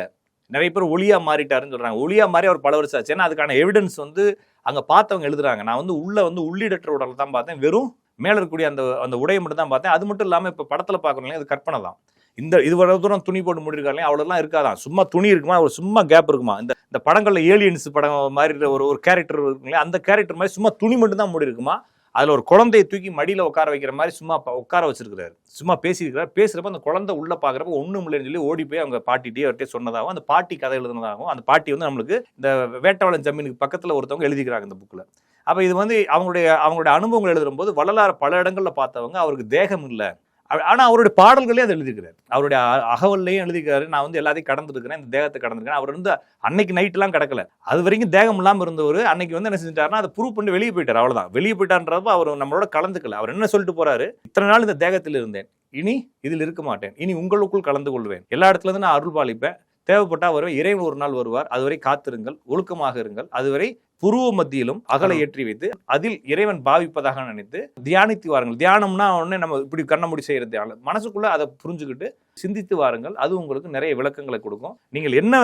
நிறைய பேர் ஒளியா மாறிட்டாருன்னு சொல்றாங்க. ஒளியா மாறி அவர் பல வருஷம் ஆச்சு. ஏன்னா அதுக்கான எவிடன்ஸ் வந்து அங்கே பார்த்தவங்க எழுதுறாங்க. நான் வந்து உள்ள வந்து உள்ளிடற்ற உடல் தான் பார்த்தேன். வெறும் மேலே இருக்கக்கூடிய அந்த அந்த உடையை மட்டும் தான் பார்த்தேன். அது மட்டும் இல்லாமல் இப்போ படத்துல பார்க்கணும் அது கற்பனை தான். இந்த இது வர தூரம் துணி போட்டு முடிருக்காங்க அவ்வளோலாம் இருக்காதான் சும்மா துணி இருக்குமா? ஒரு சும்மா கேப் இருக்குமா? இந்த இந்த படங்களில் ஏலியன்ஸ் படம் மாதிரி ஒரு ஒரு கேரக்டர் இருக்குங்களே? அந்த கேரக்டர் மாதிரி சும்மா துணி மட்டும் தான் மூடி இருக்குமா அதில் ஒரு குழந்தையை தூக்கி மடியில் உட்கார வைக்கிற மாதிரி சும்மா உட்கார வச்சிருக்கிறாரு. சும்மா பேசியிருக்கிறார். பேசுகிறப்ப அந்த குழந்தை உள்ளே பார்க்குறப்ப ஒன்றும் இல்லைன்னு சொல்லி ஓடி போய் அவங்க பாட்டிகிட்டே அவர்கிட்ட சொன்னதாகவும் அந்த பாட்டி கதை எழுதுனதாகவும் அந்த பாட்டி வந்து நம்மளுக்கு இந்த வேட்டவாளன் ஜமீனுக்கு பக்கத்தில் ஒருத்தவங்க எழுதிக்கிறாங்க இந்த புக்கில் அப்போ இது வந்து அவங்களுடைய அவங்களுடைய அனுபவங்கள் எழுதும்போது வள்ளலார் பல இடங்களில் பார்த்தவங்க அவருக்கு தேகம் இல்லை. ஆனால் அவருடைய பாடல்களே அதை எழுதிக்கிறார் அவருடைய அகவல்லையும் எழுதிக்கிறாரு நான் வந்து எல்லாத்தையும் கடந்துருக்கிறேன் இந்த தேகத்தை கடந்திருக்கேன் அவர் வந்து அன்னைக்கு நைட்லாம் கிடக்கல. அது வரைக்கும் தேகம் இல்லாமல் இருந்தவர் அன்னைக்கு வந்து என்ன செஞ்சிட்டாருன்னா அதை ப்ரூவ் பண்ணி வெளியே போயிட்டார். அவ்வளோதான் வெளியே போயிட்டான்றப்போ அவர் நம்மளோட கலந்துக்கல. அவர் என்ன சொல்லிட்டு போறாரு? இத்தனை நாள் இந்த தேகத்தில் இருந்தேன். இனி இதில் இருக்க மாட்டேன். இனி உங்களுக்குள் கலந்து கொள்வேன். எல்லா இடத்துல இருந்து நான் அருள் பாலிப்பேன். தேவைப்பட்டால் வருவேன். இறைவன் ஒரு நாள் வருவார். அதுவரை காத்திருங்கள். ஒழுக்கமாக இருங்கள். அதுவரை புருவ மத்தியிலும் அகலை ஏற்றி வைத்து அதில் இறைவன் பாவிப்பதாக நினைத்து தியானித்து வாருங்கள். தியானம்னா உடனே நம்ம இப்படி கண்ண முடி செய்யற தியானம். மனசுக்குள்ள அதை புரிஞ்சுக்கிட்டு சிந்தித்து வாருங்கள். அது உங்களுக்கு நிறைய விளக்கங்களை கொடுக்கும். நீங்கள் என்ன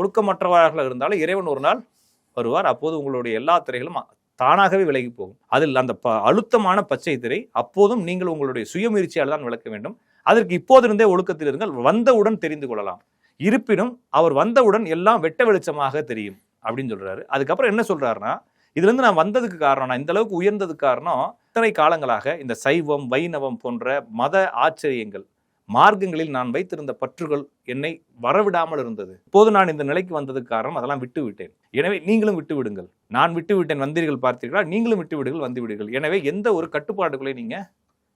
ஒழுக்கமற்றவர்களாக இருந்தாலும் இறைவன் ஒரு நாள் வருவார். அப்போது உங்களுடைய எல்லா திரைகளும் தானாகவே விலகி போகும். அதில் அந்த ப அழுத்தமான பச்சை திரை அப்போதும் நீங்கள் உங்களுடைய சுயமுயற்சியால் தான் விளக்க வேண்டும். அதற்கு இப்போதிருந்தே ஒழுக்கத்தில் இருங்கள். வந்தவுடன் தெரிந்து கொள்ளலாம். இருப்பினும் அவர் வந்தவுடன் எல்லாம் வெட்ட வெளிச்சமாக தெரியும். அப்படின்னு சொல்கிறாரு அதுக்கப்புறம் என்ன சொல்கிறாருன்னா இதுலேருந்து நான் வந்ததுக்கு காரணம் நான் இந்தளவுக்கு உயர்ந்ததுக்கு காரணம் இத்தனை காலங்களாக இந்த சைவம் வைணவம் போன்ற மத ஆச்சரியங்கள் மார்க்கங்களில் நான் வைத்திருந்த பற்றுகள் என்னை வரவிடாமல் இருந்தது. இப்போது நான் இந்த நிலைக்கு வந்ததுக்கு காரணம் அதெல்லாம் விட்டு விட்டேன். எனவே நீங்களும் விட்டு விடுங்கள். நான் விட்டு விட்டேன் வந்தீர்கள் பார்த்தீர்களா? நீங்களும் விட்டு விடுங்கள் வந்து விடுங்கள். எனவே எந்த ஒரு கட்டுப்பாடுகளையும் நீங்கள்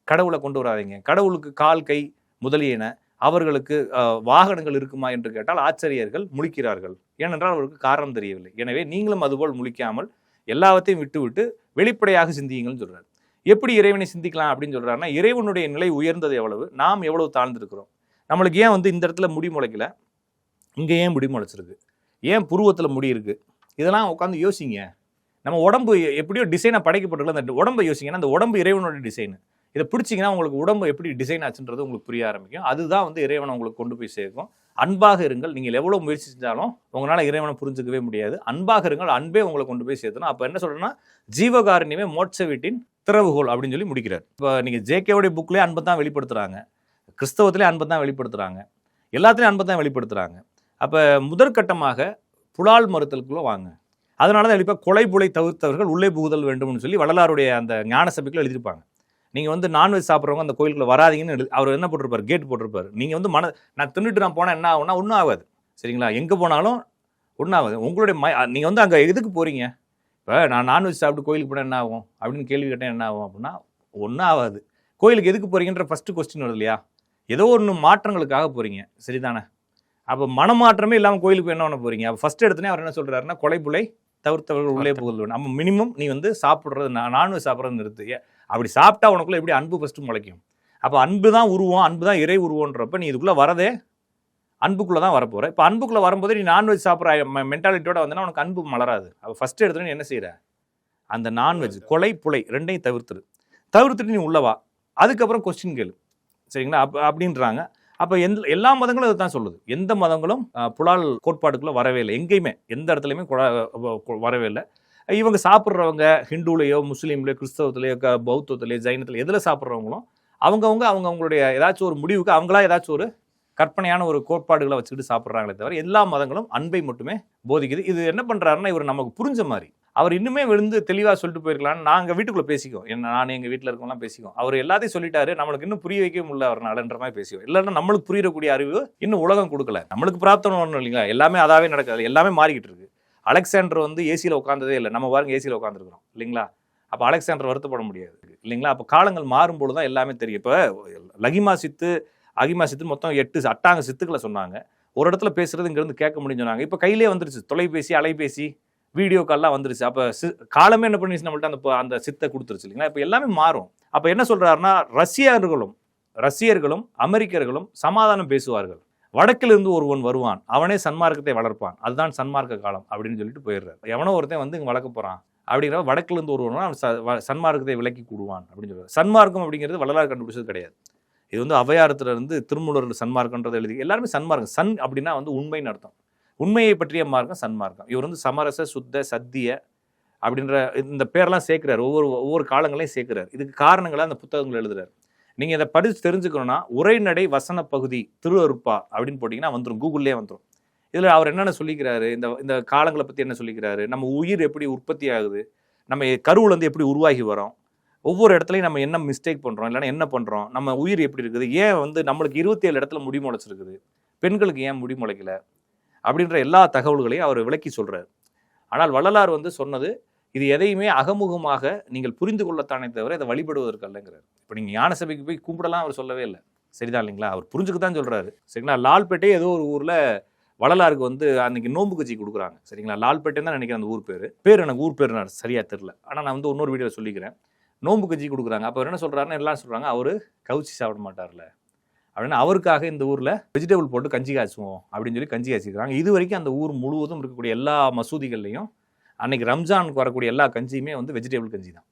கடவுளை கொண்டு வராதீங்க. கடவுளுக்கு கால் கை முதலியன. அவர்களுக்கு வாகனங்கள் இருக்குமா என்று கேட்டால் ஆச்சரியர்கள் முழிக்கிறார்கள். ஏனென்றால் அவருக்கு காரணம் தெரியவில்லை. எனவே நீங்களும் அதுபோல் முழிக்காமல் எல்லாவற்றையும் விட்டுவிட்டு வெளிப்படையாக சிந்தியுங்கள்னு சொல்றாரு. எப்படி இறைவனை சிந்திக்கலாம் அப்படின்னு சொல்றாருன்னா இறைவனுடைய நிலை உயர்ந்தது எவ்வளவு? நாம் எவ்வளவு தாழ்ந்திருக்கிறோம்? நம்மளுக்கு ஏன் வந்து இந்த இடத்துல முடி முளைக்கல? இங்கே ஏன் முடி முளைச்சிருக்கு? ஏன் புருவத்தில் முடி இருக்கு? இதெல்லாம் உட்காந்து யோசிங்க. நம்ம உடம்பு எப்படியோ டிசைனாக படைக்கப்பட்டுள்ள அந்த உடம்பை யோசிங்கன்னா அந்த உடம்பு இறைவனுடைய டிசைனு இதை பிடிச்சிங்கன்னா உங்களுக்கு உடம்பு எப்படி டிசைன் ஆச்சுன்றது உங்களுக்கு புரிய ஆரம்பிக்கும். அதுதான் வந்து இறைவனை உங்களுக்கு கொண்டு போய் சேர்க்கும். அன்பாக இருங்கள். நீங்கள் எவ்வளோ முயற்சி செஞ்சாலும் உங்களால் இறைவனை புரிஞ்சுக்கவே முடியாது. அன்பாக இருங்கள். அன்பே உங்களை கொண்டு போய் சேர்த்தணும் அப்போ என்ன சொல்கிறேன்னா ஜீவகாரணியமே மோட்ச வீட்டின் திறவுகோல் அப்படின்னு சொல்லி முடிக்கிறார். இப்போ நீங்கள் ஜேகேவுடைய புக்லேயே அன்பை தான் வெளிப்படுத்துகிறாங்க கிறிஸ்தவத்திலே அன்பை தான் வெளிப்படுத்துகிறாங்க எல்லாத்துலேயும் அன்பை தான் வெளிப்படுத்துகிறாங்க அப்போ முதற்கட்டமாக புலால் மறுத்தலுக்குள்ளே வாங்க. அதனால தான் எழுப்ப கொலை புலை தவிர்த்தவர்கள் உள்ளே புகுதல் வேண்டும்னு சொல்லி வள்ளலாருடைய அந்த ஞான சபைக்குள்ளே எழுதியிருப்பாங்க. நீங்கள் வந்து நான்வெஜ் சாப்பிட்றவங்க அந்த கோயிலுக்குள்ள வராதீங்கன்னு அவர் என்ன போட்டிருப்பார்? கேட் போட்டிருப்பார். நீங்கள் வந்து மன நான் தின்னுட்டு நான் போனால் என்ன ஆகும்னா ஒன்றும் ஆகாது. சரிங்களா? எங்கே போனாலும் ஒன்றும் ஆகாது. உங்களுடைய ம நீங்கள் வந்து அங்கே எதுக்கு போகிறீங்க இப்போ நான் நான்வெஜ் சாப்பிட்டு கோயிலுக்கு போனால் என்ன ஆகும்? அப்படின்னு கேள்வி கேட்டேன் என்ன ஆகும் அப்படின்னா ஒன்றும் ஆகாது. கோயிலுக்கு எதுக்கு போகிறீங்கன்ற ஃபஸ்ட்டு கொஸ்டின் வருது இல்லையா? ஏதோ ஒன்று மாற்றங்களுக்காக போகிறீங்க சரிதானே? அப்போ மனமாற்றமே இல்லாமல் கோயிலுக்கு என்ன பண்ண போகிறீங்க அப்போ ஃபஸ்ட் எடுத்தனே அவர் என்ன சொல்கிறாருன்னா கொலை புலை தவிர்த்தவர்கள் உள்ளே வேண்டும் நம்ம மினிமம் நீ வந்து சாப்பிட்றது நான்வெஜ் சாப்பிட்றது நிறுத்து. அப்படி சாப்பிட்டா உனக்குள்ள எப்படி அன்பு ஃபஸ்ட்டு முளைக்கும்? அப்போ அன்பு தான் உருவம் அன்பு தான் இறை உருவன்றப்ப நீ இதுக்குள்ளே வரதே அன்புக்குள்ளே தான் வரப்போகிற இப்போ அன்புக்குள்ளே வரும்போது நீ நான்வெஜ் சாப்பிட்ற மென்டாலிட்டியோட வந்தனா உனக்கு அன்பு மலராது. அப்போ ஃபஸ்ட்டு எடுத்து நீ என்ன செய்கிற அந்த நான்வெஜ் கொலை புலை ரெண்டையும் தவிர்த்துரு தவிர்த்துட்டு நீ உள்ளவா அதுக்கப்புறம் கொஸ்டின் கேளு. சரிங்களா? அப்போ அப்படின்றாங்க. அப்போ எந்த எல்லா மதங்களும் அதை தான் சொல்லுது. எந்த மதங்களும் புலால் கோட்பாடுக்குள்ளே வரவே இல்லை. எங்கேயுமே எந்த இடத்துலையுமே வரவே இல்லை. இவங்க சாப்பிட்றவங்க ஹிந்துலேயோ முஸ்லீம்லையோ கிறிஸ்தவத்திலேயோ க பௌத்தத்திலேயோ ஜைனத்துல எதில் சாப்பிட்றவங்களும் அவங்கவுங்க அவங்க அவங்களுடைய ஏதாச்சும் ஒரு முடிவுக்கு அவங்களா ஏதாச்சும் ஒரு கற்பனையான ஒரு கோட்பாடுகளை வச்சுக்கிட்டு சாப்பிட்றாங்களே தவிர எல்லா மதங்களும் அன்பை மட்டுமே போதிக்குது. இது என்ன பண்ணுறாருன்னா இவர் நமக்கு புரிஞ்ச மாதிரி அவர் இன்னுமே விழுந்து தெளிவாக சொல்லிட்டு போயிருக்கலாம்னு நாங்கள் வீட்டுக்குள்ளே பேசிக்குவோம். என்ன நான் எங்கள் வீட்டில் இருக்கவங்களாம் பேசிக்குவோம். அவர் எல்லாத்தையும் சொல்லிட்டாரு. நம்மளுக்கு இன்னும் புரிய வைக்க முடியல அவர்னாலன்ற மாதிரி பேசிக்குவோம். இல்லைன்னா நம்மளுக்கு புரியக்கூடிய அறிவு இன்னும் உலகம் கொடுக்கல. நம்மளுக்கு பிராப்தம் ஒன்றும் இல்லைங்களா? எல்லாமே அதாவே நடக்காது. எல்லாமே மாறிக்கிட்டு இருக்கு. அலெக்சாண்டர் வந்து ஏசியில் உட்காந்ததே இல்லை. நம்ம பாருங்க ஏசியில் உட்காந்துருக்குறோம் இல்லைங்களா? அப்போ அலெக்சாண்டர் வருத்தப்பட முடியாது. இல்லைங்களா? அப்போ காலங்கள் மாறும்பொழுது தான் எல்லாமே தெரியும். இப்போ லகிமா சித்து அகிமா சித்து மொத்தம் எட்டு அட்டாங்க சித்துக்களை சொன்னாங்க. ஒரு இடத்துல பேசுறது இங்கேருந்து கேட்க முடியும்னு சொன்னாங்க. இப்போ கையிலே வந்துருச்சு. தொலைபேசி அலைபேசி. வீடியோ கால்லாம் வந்துருச்சு. அப்போ சி காலமே என்ன பண்ணிச்சு நம்மள்ட்ட அந்த அந்த சித்தை கொடுத்துருச்சு இல்லைங்களா? இப்போ எல்லாமே மாறும். அப்போ என்ன சொல்கிறாருன்னா ரஷ்யர்களும் ரஷ்யர்களும் அமெரிக்கர்களும் சமாதானம் பேசுவார்கள். வடக்கிலிருந்து ஒருவன் வருவான். அவனே சன்மார்க்கத்தை வளர்ப்பான். அதுதான் சன்மார்க்க காலம் அப்படின்னு சொல்லிட்டு போயிடுறாரு. எவனோ ஒருத்தன் வந்து இங்கே வளர்க்க போகிறான் அப்படிங்கிற வடக்கிலிருந்து ஒருவன் அவன் ச- சன்மார்க்கத்தை விலக்கி கூடுவான் அப்படின்னு சொல்லுவார் சன்மார்க்கம் அப்படிங்கிறது வள்ளலார் கண்டுபிடிச்சது கிடையாது. இது வந்து அவையாரத்துல இருந்து திருமூலர் சன்மார்க்கன்றது எழுதி எல்லாருமே சன்மார்க்கம். சன் அப்படின்னா வந்து உண்மைன்னு அர்த்தம். உண்மையை பற்றிய மார்க்கம் சன்மார்க்கம். இவர் வந்து சமரச சுத்த சத்திய அப்படின்ற இந்த பேரெல்லாம் சேர்க்கிறார். ஒவ்வொரு ஒவ்வொரு காலங்களையும் சேர்க்கிறார். இதுக்கு காரணங்களை அந்த புத்தகங்கள் எழுதுறாரு. நீங்கள் இதை படித்து தெரிஞ்சுக்கணும்னா உரைநடை வசன பகுதி திருவருப்பா அப்படின்னு போட்டிங்கன்னா வந்துடும் கூகுள்லேயே வந்துடும் இதில் அவர் என்னென்ன சொல்லிக்கிறாரு? இந்த இந்த காலங்களை பற்றி என்ன சொல்லிக்கிறாரு? நம்ம உயிர் எப்படி உற்பத்தி ஆகுது? நம்ம கருவுலேருந்து எப்படி உருவாகி வரோம்? ஒவ்வொரு இடத்துலையும் நம்ம என்ன மிஸ்டேக் பண்ணுறோம் இல்லைன்னா என்ன பண்ணுறோம் நம்ம உயிர் எப்படி இருக்குது? ஏன் வந்து நம்மளுக்கு இருபத்தி ஏழு இடத்துல முடி முளைச்சிருக்குது? பெண்களுக்கு ஏன் முடி முளைக்கல? அப்படின்ற எல்லா தகவல்களையும் அவர் விளக்கி சொல்கிறார் ஆனால் வள்ளலார் வந்து சொன்னது இது எதையுமே அகமுகமாக நீங்கள் புரிந்து கொள்ளத்தானே தவிர இதை வழிபடுவதற்கு அல்லங்கிறார். இப்போ நீங்கள் ஞான சபைக்கு போய் கும்பிடலாம் அவர் சொல்லவே இல்லை. சரிதான் இல்லைங்களா? அவர் புரிஞ்சுக்க தான் சொல்கிறாரு சரிங்களா? லால்பேட்டை ஏதோ ஒரு ஊரில் வள்ளலாருக்கு வந்து அன்னைக்கு நோம்பு கட்சி கொடுக்குறாங்க. சரிங்களா? லால்பேட்டை தான் நினைக்கிறேன் அந்த ஊர் பேர். பேர் எனக்கு ஊர் பேர் நான் தெரில ஆனால் நான் வந்து இன்னொரு வீடியோவில் சொல்லிக்கிறேன். நோம்பு கட்சி கொடுக்குறாங்க. அப்போ என்ன சொல்கிறாருன்னு எல்லாம் சொல்கிறாங்க அவர் கவுச்சி சாப்பிட மாட்டார்ல. அப்படின்னு அவருக்காக இந்த ஊர்ல வெஜிடபிள் போட்டு கஞ்சி காய்ச்சுவோம் அப்படின்னு சொல்லி கஞ்சி காய்ச்சிக்கிறாங்க. இது வரைக்கும் அந்த ஊர் முழுவதும் இருக்கக்கூடிய எல்லா மசூதிகள்லையும் அன்னைக்கு ரம்ஜானுக்கு வரக்கூடிய எல்லா கஞ்சியுமே வந்து வெஜிடபிள் கஞ்சி தான்.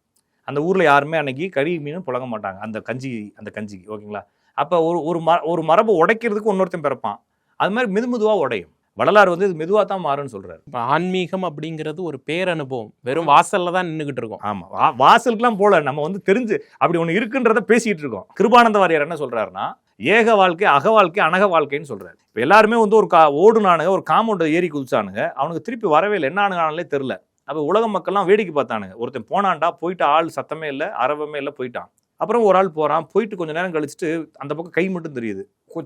அந்த ஊர்ல யாருமே அன்னைக்கு கறி மீனும் புழங்க மாட்டாங்க. அந்த கஞ்சி அந்த கஞ்சிக்கு ஓகேங்களா? அப்போ ஒரு ஒரு ம ஒரு மரபை உடைக்கிறதுக்கு இன்னொருத்தன் பிறப்பான். அது மாதிரி மெது மெதுவா உடையும். வள்ளலார் வந்து இது மெதுவா தான் மாறும்னு சொல்றாரு. இப்போ ஆன்மீகம் அப்படிங்கிறது ஒரு பேரனுபவம். வெறும் வாசல்ல தான் நின்றுகிட்டு இருக்கோம். ஆமா. வா- வாசலுக்குலாம் போல. நம்ம வந்து தெரிஞ்சு அப்படி ஒண்ணு இருக்குன்றத பேசிட்டு இருக்கோம். கிருபானந்த வாரியார் என்ன சொல்றாருன்னா ஏக வாழ்க்கை அக வாழ்க்கை அனக வாழ்க்கைன்னு சொல்கிறார் இப்போ எல்லாருமே வந்து ஒரு கா ஓடுனானுங்க ஒரு காம்பவுண்டை ஏறி குதிச்சானுங்க. அவனுக்கு திருப்பி வரவே இல்லை. என்ன ஆனுங்களே தெரில அப்போ உலக மக்கள்லாம் வேடிக்கை பார்த்தானுங்க. ஒருத்தன் போனான்டா போயிட்டு ஆள் சத்தமே இல்லை அரவமே இல்லை போயிட்டான். அப்புறம் ஒரு ஆள் போகிறான் போயிட்டு கொஞ்சம் நேரம் கழிச்சுட்டு அந்த பக்கம் கை மட்டும் தெரியுது.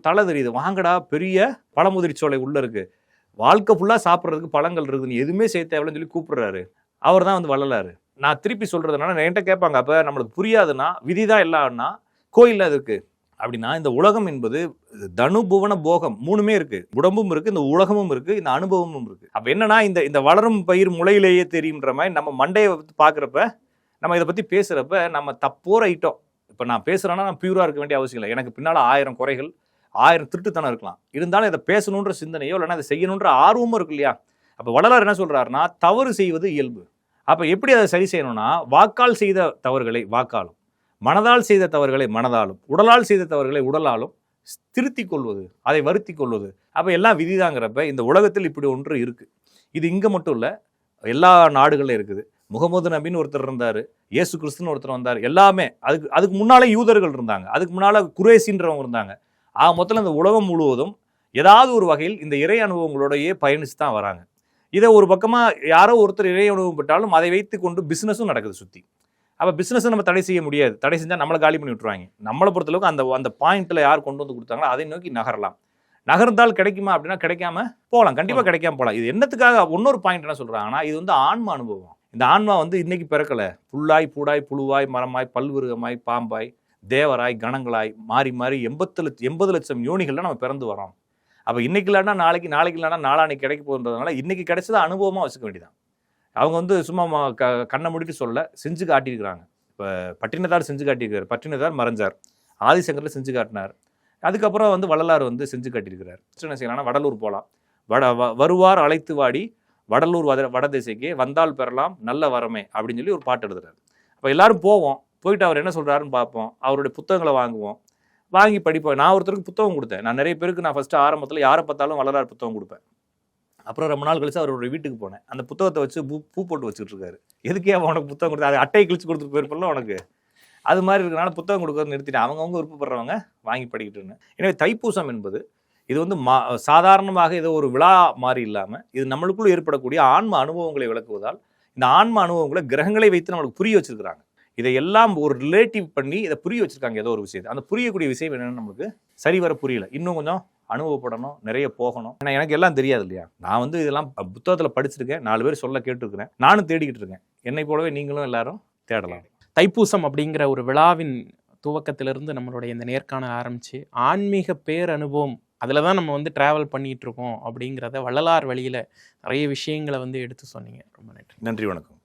தலை தெரியுது. வாங்கடா பெரிய பழமுதிர்ச்சோலை உள்ளே இருக்குது வாழ்க்கை ஃபுல்லாக சாப்பிட்றதுக்கு பழங்கள் இருக்குது. நீ எதுவுமே செய்ய தேவையில்லைன்னு சொல்லி கூப்பிடுறாரு. அவர் தான் வந்து வள்ளலாரு நான் திருப்பி சொல்கிறதுனால என்கிட்ட கேட்பாங்க. அப்போ நம்மளுக்கு புரியாதுன்னா விதி தான் இல்லைன்னா கோயிலில் அதுக்கு அப்படின்னா இந்த உலகம் என்பது தனு புவன போகம் மூணுமே இருக்கு. உடம்பும் இருக்கு இந்த உலகமும் இருக்கு இந்த அனுபவமும் இருக்கு. அப்ப என்னன்னா இந்த இந்த வளரும் பயிர் முளையிலேயே தெரியுன்ற மாதிரி நம்ம மண்டையை பாக்குறப்ப நம்ம இதை பத்தி பேசுறப்ப நம்ம தப்போற ஐட்டம் இப்ப நான் பேசுறேன்னா நான் பியூரா இருக்க வேண்டிய அவசியம் இல்லை. எனக்கு பின்னால ஆயிரம் குறைகள் ஆயிரம் திருட்டுத்தனம் இருக்கலாம். இருந்தாலும் இதை பேசணுன்ற சிந்தனையோ இல்லைன்னா இதை செய்யணுன்ற ஆர்வமும் இருக்கு இல்லையா? அப்ப வள்ளலார் என்ன சொல்றாருன்னா தவறு செய்வது இயல்பு. அப்ப எப்படி அதை சரி செய்யணும்னா வாக்கால் செய்த தவறுகளை வாக்காலும். மனதால் செய்த தவறுகளை மனதாலும் உடலால் செய்த தவறுகளை உடலாலும் திருத்தி கொள்வது அதை வருத்தி கொள்வது அப்போ எல்லாம் விதிதாங்கிறப்ப இந்த உலகத்தில் இப்படி ஒன்று இருக்குது இது இங்கே மட்டும் இல்லை எல்லா நாடுகளிலும் இருக்குது. முகமது நபின்னு ஒருத்தர் இருந்தார் இயேசு கிறிஸ்துன்னு ஒருத்தர் வந்தார் எல்லாமே அதுக்கு அதுக்கு முன்னாலே யூதர்கள் இருந்தாங்க. அதுக்கு முன்னால் குரேசின்றவங்க இருந்தாங்க. ஆக மொத்தம் இந்த உலகம் முழுவதும் ஏதாவது ஒரு வகையில் இந்த இறை அனுபவங்களோடயே பயணித்து தான் வராங்க. இதை ஒரு பக்கமாக யாரோ ஒருத்தர் இறை அனுபவம் பெற்றாலும் அதை வைத்து கொண்டு பிஸ்னஸும் நடக்குது சுற்றி அப்ப பிசினஸ் நம்ம தடை செய்ய முடியாது. தடை செஞ்சா நம்மளை காலி பண்ணி விட்டுருவாங்க. நம்மளை பொறுத்தளவுக்கு அந்த அந்த பாயிண்ட்ல யார் கொண்டு வந்து கொடுத்தாங்களோ அதை நோக்கி நகரலாம். நகர்ந்தால் கிடைக்குமா அப்படின்னா கிடைக்காம போகலாம். கண்டிப்பா கிடைக்காம போகலாம். இது என்னத்துக்காக? இன்னொரு பாயிண்ட் என்ன சொல்றாங்கன்னா இது வந்து ஆன்ம அனுபவம். இந்த ஆன்மா வந்து இன்னைக்கு பிறக்கல. புல்லாய் பூடாய் புழுவாய் மரமாய் பல்விருகமாய் பாம்பாய் தேவராய் கணங்களாய் மாறி மாறி எண்பத்து லட்சம் எண்பது லட்சம் யோனிகள்ல நம்ம பிறந்து வரோம் அப்ப இன்னைக்கு இல்லைன்னா நாளைக்கு நாளைக்கு இல்லைன்னா நாளானைக்கு கிடைக்க போகிறதுனால இன்னைக்கு கிடைச்சதை அனுபவமா வச்சுக்க வேண்டியதான் அவங்க வந்து சும்மா க- கண்ணை மூடிட்டு சொல்ல செஞ்சு காட்டியிருக்கிறாங்க. இப்போ பட்டினத்தார் செஞ்சு காட்டியிருக்கிறார் பட்டினத்தார் மறைஞ்சார். ஆதிசங்கரில் செஞ்சு காட்டினார். அதுக்கப்புறம் வந்து வள்ளலார் வந்து செஞ்சு காட்டியிருக்கிறார். என்ன செய்யலாம் வடலூர் போகலாம் வட வ- வருவார் அழைத்து வாடி வடலூர் வட வடதிசைக்கு வந்தால் பெறலாம் நல்ல வரமே அப்படின்னு சொல்லி ஒரு பாட்டு எழுதுறாரு. அப்போ எல்லாரும் போவோம். போயிட்டு அவர் என்ன சொல்கிறாருன்னு பார்ப்போம். அவருடைய புத்தகங்களை வாங்குவோம். வாங்கி படிப்போம். நான் ஒருத்தருக்கு புத்தகம் கொடுத்தேன். நான் நிறைய பேருக்கு நான் ஃபஸ்ட்டு ஆரம்பத்தில் யாரை பார்த்தாலும் வள்ளலார் புத்தகம் கொடுப்பேன். அப்புறம் ரொம்ப நாள் கழிச்சு அவரோட வீட்டுக்கு போனேன். அந்த புத்தகத்தை வச்சு பூ பூ போட்டு வச்சுட்டு இருக்காரு எதுக்கே அவன் உனக்கு புத்தகம் கொடுத்தா அது அட்டையை கிழிச்சு கொடுத்துட்டு போயிருப்பல உனக்கு? அது மாதிரி இருக்கிறனால புத்தகம் கொடுக்கறது நிறுத்திட்டேன். அவங்கவுங்க விருப்பப்படுறவங்க வாங்கி படிக்கிட்டு இருந்தேன் எனவே தைப்பூசம் என்பது இது வந்து மா சாதாரணமாக ஏதோ ஒரு விழா மாதிரி இல்லாமல் இது நம்மளுக்குள்ள ஏற்படக்கூடிய ஆன்ம அனுபவங்களை விளக்குவதால் இந்த ஆன்ம அனுபவங்களை கிரகங்களை வைத்து நம்மளுக்கு புரிய வச்சிருக்கிறாங்க. இதை எல்லாம் ஒரு ரிலேட்டிவ் பண்ணி இதை புரிய வச்சிருக்காங்க ஏதோ ஒரு விஷயத்தை. அந்த புரியக்கூடிய விஷயம் என்னன்னு நம்மளுக்கு சரிவர புரியல. இன்னும் கொஞ்சம் அனுபவப்படணும் நிறைய போகணும். ஏன்னா எனக்கு எல்லாம் தெரியாது இல்லையா? நான் வந்து இதெல்லாம் புத்தகத்தில் படிச்சிருக்கேன். நாலு பேர் சொல்ல கேட்டிருக்கிறேன். நானும் தேடிக்கிட்டு இருக்கேன். என்னை போலவே நீங்களும் எல்லாரும் தேடலாம். தைப்பூசம் அப்படிங்கிற ஒரு விழாவின் துவக்கத்திலிருந்து நம்மளுடைய இந்த நேர்காணல் ஆரம்பிச்சு ஆன்மீக பேரனுபவம் அதில் தான் நம்ம வந்து ட்ராவல் பண்ணிட்டு இருக்கோம் அப்படிங்கிறத வள்ளலார் வழியில் நிறைய விஷயங்களை வந்து எடுத்து சொன்னீங்க. ரொம்ப நன்றி. நன்றி வணக்கம்.